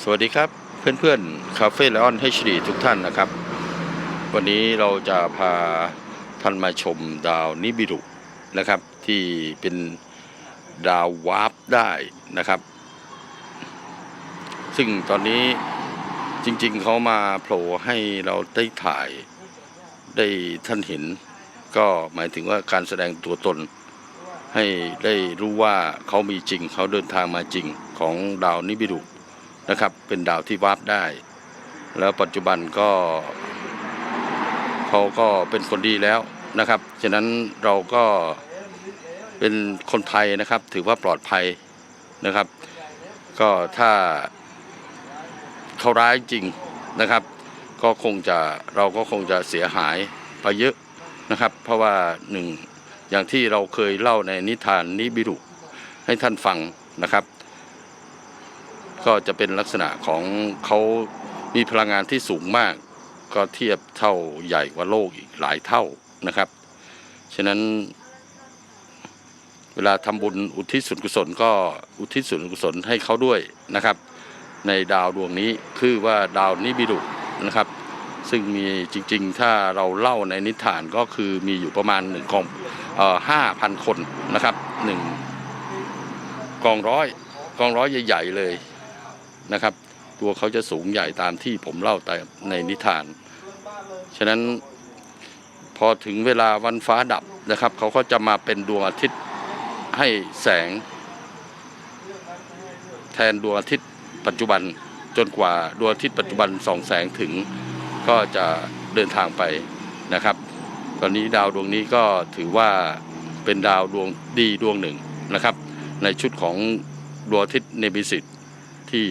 สวัสดีครับเพื่อนๆคาเฟ่ไลออน HD ทุกท่านนะครับ วันนี้เราจะพาท่านมาชมดาวนิบิรุนะครับ ที่เป็นดาววาร์ปได้นะครับ ซึ่งตอนนี้จริงๆเขามาโผล่ให้เราได้ถ่ายได้ท่านเห็น ก็หมายถึงว่าการแสดงตัวตนให้ได้รู้ว่าเขามีจริง เขาเดินทางมาจริงของดาวนิบิรุ นะครับ เป็นดาวที่วาร์ปได้ แล้วปัจจุบันก็เขาก็เป็นคนดีแล้วนะครับ ฉะนั้นเราก็เป็นคนไทยนะครับ ถือว่าปลอดภัยนะครับ ก็ถ้าเขาร้ายจริงนะครับ ก็คงจะเราก็คงจะเสียหายไปเยอะนะครับ เพราะว่าหนึ่งอย่างที่เราเคยเล่าในนิทานนิบิรุให้ท่านฟังนะครับ ก็จะเป็นลักษณะของเขามีพลังงานที่สูงมาก ก็เทียบเท่าใหญ่กว่าโลกอีกหลายเท่านะครับ ฉะนั้น เวลาทำบุญอุทิศส่วนกุศลก็อุทิศส่วนกุศลให้เขาด้วยนะครับ ในดาวดวงนี้คือว่าดาวนิบิรุนะครับ ซึ่งมีจริงๆ ถ้าเราเล่าในนิทานก็คือมีอยู่ประมาณหนึ่งกองห้าพันคนนะครับหนึ่งกองร้อยกองร้อยใหญ่ ๆ เลย นะครับ ตัวเขาจะสูงใหญ่ตามที่ผมเล่าแต่ในนิทาน ฉะนั้นพอถึงเวลาวันฟ้าดับนะครับ เขาก็จะมาเป็นดวงอาทิตย์ให้แสง แทนดวงอาทิตย์ปัจจุบันจนกว่าดวงอาทิตย์ปัจจุบันสองแสงถึงก็จะเดินทางไปนะครับ ตอนนี้ดาวดวงนี้ก็ถือว่าเป็นดาวดวงดีดวงหนึ่งนะครับ ในชุดของดวงอาทิตย์เนบิสิตที่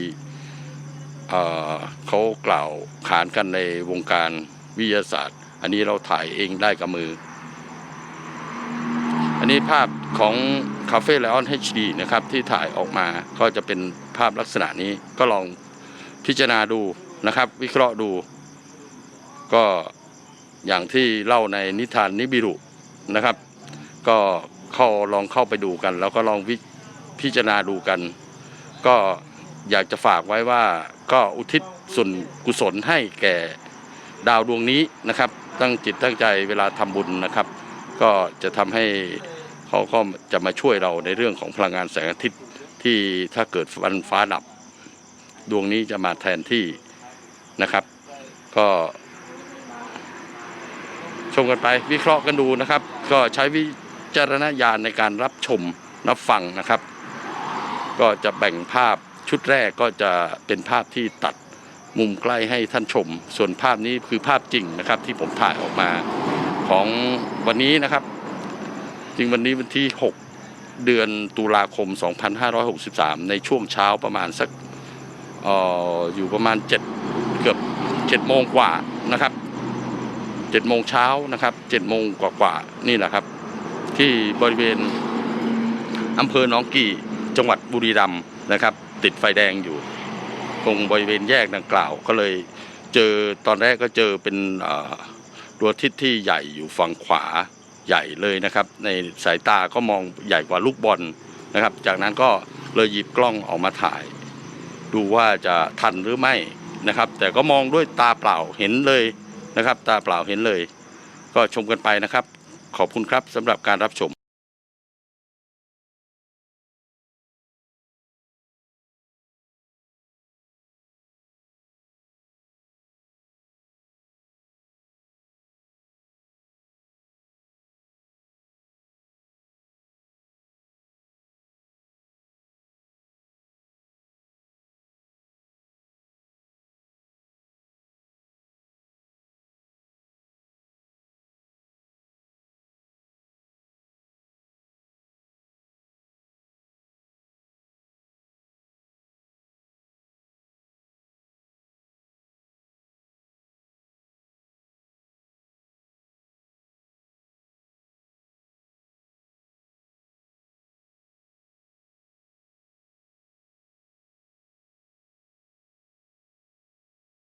เเขากล่าวขานกันในวงการวิทยาศาสตร์ อันนี้เราถ่ายเองได้กับมือ อันนี้ภาพของคาเฟ่ไลออน HD นะครับที่ถ่ายออกมาก็จะเป็นภาพลักษณะนี้ก็ลองพิจารณาดูนะครับ วิเคราะห์ดู ก็อย่างที่เล่าในนิทานนิบิรุนะครับ ก็เข้าลองเข้าไปดูกัน แล้วก็ลองวิพิจารณาดูกัน ก็อยากจะฝากไว้ว่า ก็อุทิศส่วนกุศลให้แก่ดาวดวงนี้นะครับ ตั้งจิตตั้งใจเวลาทำบุญนะครับ ก็จะทำให้เขาก็จะมาช่วยเราในเรื่องของพลังงานแสงอาทิตย์ที่ถ้าเกิดวันฟ้าดับ ดวงนี้จะมาแทนที่นะครับ ก็ชมกันไปวิเคราะห์กันดูนะครับ ก็ใช้วิจารณญาณในการรับชมรับฟังนะครับ ก็จะแบ่งภาพ ชุดแรกก็จะเป็นภาพที่ตัดมุมใกล้ให้ท่านชม ส่วนภาพนี้คือภาพจริงนะครับที่ผมถ่ายออกมาของวันนี้นะครับ จริงวันนี้วันที่ 6 เดือนตุลาคม 2563 ในช่วงเช้าประมาณสักอออยู่ประมาณ 7 เกือบ7โมงกว่านะครับเจ็ดโมงเช้านะครับเจ็ดโมงกว่าๆนี่แหละครับ ที่บริเวณอำเภอหนองกี่จังหวัดบุรีรัมย์นะครับ ติดไฟแดงอยู่ตรงบริเวณแยกดังกล่าว ก็เลยเจอตอนแรกก็เจอเป็นดวงอาทิตย์ที่ใหญ่อยู่ฝั่งขวาใหญ่เลยนะครับ ในสายตาก็มองใหญ่กว่าลูกบอลนะครับ จากนั้นก็เลยหยิบกล้องออกมาถ่าย ดูว่าจะทันหรือไม่นะครับ แต่ก็มองด้วยตาเปล่าเห็นเลยนะครับ ตาเปล่าเห็นเลย ก็ชมกันไปนะครับ ขอบคุณครับสำหรับการรับชม